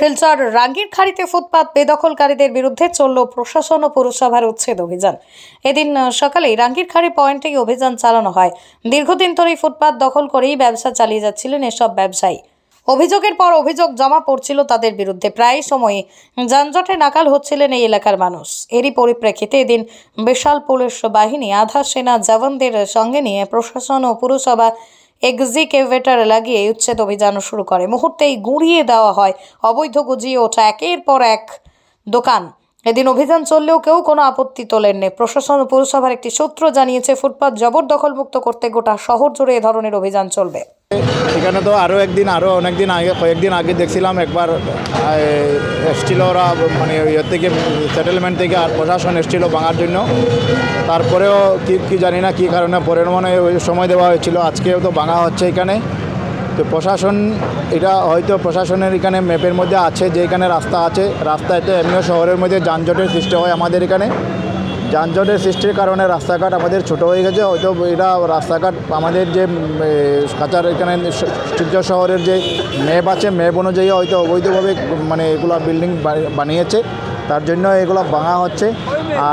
শিলচর রাঙ্গিরখাড়িতে ফুটপাত বেদখলকারীদের বিরুদ্ধে চলল প্রশাসন ও পুরসভার উচ্ছেদ অভিযান। এদিন আহ, সকালেই রাঙ্গিরখাড়ি পয়েন্টে অভিযান চালানো হয়। দীর্ঘদিন ধরেই ফুটপাত দখল করেই ব্যবসা চালিয়ে যাচ্ছিলেন এসব ব্যবসায়ী। অভিযোগের পর অভিযোগ জমা পড়ছিল তাদের বিরুদ্ধে। প্রায় সময়ই যানজটে নাকাল হচ্ছিলেন এই এলাকার মানুষ। এরই পরিপ্রেক্ষিতে এদিন বিশাল পুলিশ বাহিনী আধা সেনা জওয়ানদের সঙ্গে নিয়ে প্রশাসন ও পুরসভা এক্সিকেভেটার লাগিয়ে উচ্ছেদ অভিযান শুরু করে। মুহূর্তেই গুঁড়িয়ে দেওয়া হয় অবৈধ গুজিয়ে ওঠা একের পর এক দোকান। এদিন অভিযান চললেও কেউ কোনো আপত্তি তোলেননি। প্রশাসন ও পুরসভার একটি সূত্র জানিয়েছে, ফুটপাত জবরদখলমুক্ত করতে গোটা শহর জুড়ে এ ধরনের অভিযান চলবে। এখানে তো আরও একদিন আরও অনেক দিন আগে, কয়েকদিন আগে দেখছিলাম একবার এসছিল ওরা মানে ইয়ে থেকে সেটেলমেন্ট থেকে আর প্রশাসন এসেছিল ভাঙার জন্য। তারপরেও কি কি জানি না কী কারণে পরের মনে সময় দেওয়া হয়েছিল, আজকেও তো ভাঙা হচ্ছে এখানে। তো প্রশাসন, এটা হয়তো প্রশাসনের এখানে ম্যাপের মধ্যে আছে যে এখানে রাস্তা আছে রাস্তাতে এমনিও শহরের মধ্যে যানজটের সৃষ্টি হয় আমাদের এখানে। যানজটের সৃষ্টির কারণে রাস্তাঘাট আমাদের ছোট হয়ে গেছে। হয়তো এটা রাস্তাঘাট আমাদের যে কাচার এখানে শিলচর শহরের যে ম্যাপ আছে, ম্যাপ অনুযায়ী হয়তো অবৈধভাবে মানে এগুলো বিল্ডিং বানিয়েছে। তার জন্য এগুলো ভাঙা হচ্ছে।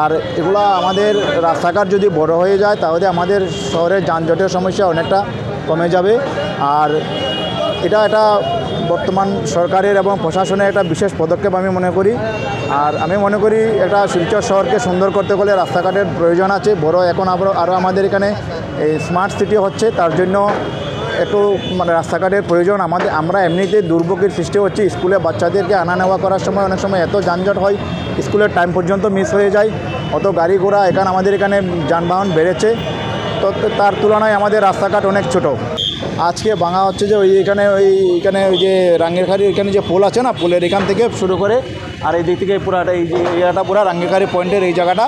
আর এগুলো আমাদের রাস্তাঘাট যদি বড় হয়ে যায়, তাহলে আমাদের শহরের যানজটের সমস্যা অনেকটা কমে যাবে। আর এটা একটা বর্তমান সরকারের এবং প্রশাসনের একটা বিশেষ পদক্ষেপ আমি মনে করি। আর আমি মনে করি এটা শিলচর শহরকে সুন্দর করতে গেলে রাস্তাঘাটের প্রয়োজন আছে। বড় এখন আরও আরও আমাদের এখানে এই স্মার্ট সিটি হচ্ছে, তার জন্য একটু মানে রাস্তাঘাটের প্রয়োজন। আমাদের, আমরা এমনিতে দুর্ভোগের সৃষ্টি হচ্ছে। স্কুলে বাচ্চাদেরকে আনা নেওয়া করার সময় অনেক সময় এত যানজট হয়, স্কুলের টাইম পর্যন্ত মিস হয়ে যায়। অত গাড়ি ঘোড়া এখানে আমাদের এখানে যানবাহন বেড়েছে। তো তার তুলনায় আমাদের রাস্তাঘাট অনেক ছোট। আজকে ভাঙা হচ্ছে যে ওই এখানে ওই এখানে ওই যে রাঙ্গেরখাড়ি, এখানে যে পোল আছে না, পোলের এখান থেকে শুরু করে আর এই দিক থেকে পুরাটা এই যে এরিয়াটা পুরো রাঙ্গেরখাড়ি পয়েন্টের এই জায়গাটা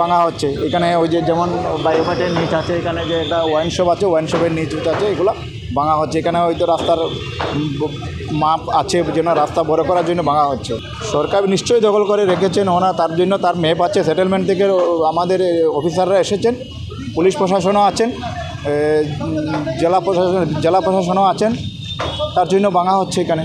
ভাঙা হচ্ছে। এখানে ওই যে যেমন বায়োমেটের নিচ আছে, এখানে যে একটা ওয়াইন শপ আছে ওয়াইন শপের নিচ আছে, এগুলো ভাঙা হচ্ছে। এখানে হয়তো রাস্তার মাপ আছে যেন রাস্তা বড় করার জন্য ভাঙা হচ্ছে। সরকার নিশ্চয়ই দখল করে রেখেছেন ওনা তার জন্য তার ম্যাপ আছে। সেটেলমেন্ট থেকে আমাদের অফিসাররা এসেছেন, পুলিশ প্রশাসনও আছেন। জেলা প্রশাসন জেলা প্রশাসনও আছেন। তার জন্য ভাঙা হচ্ছে এখানে।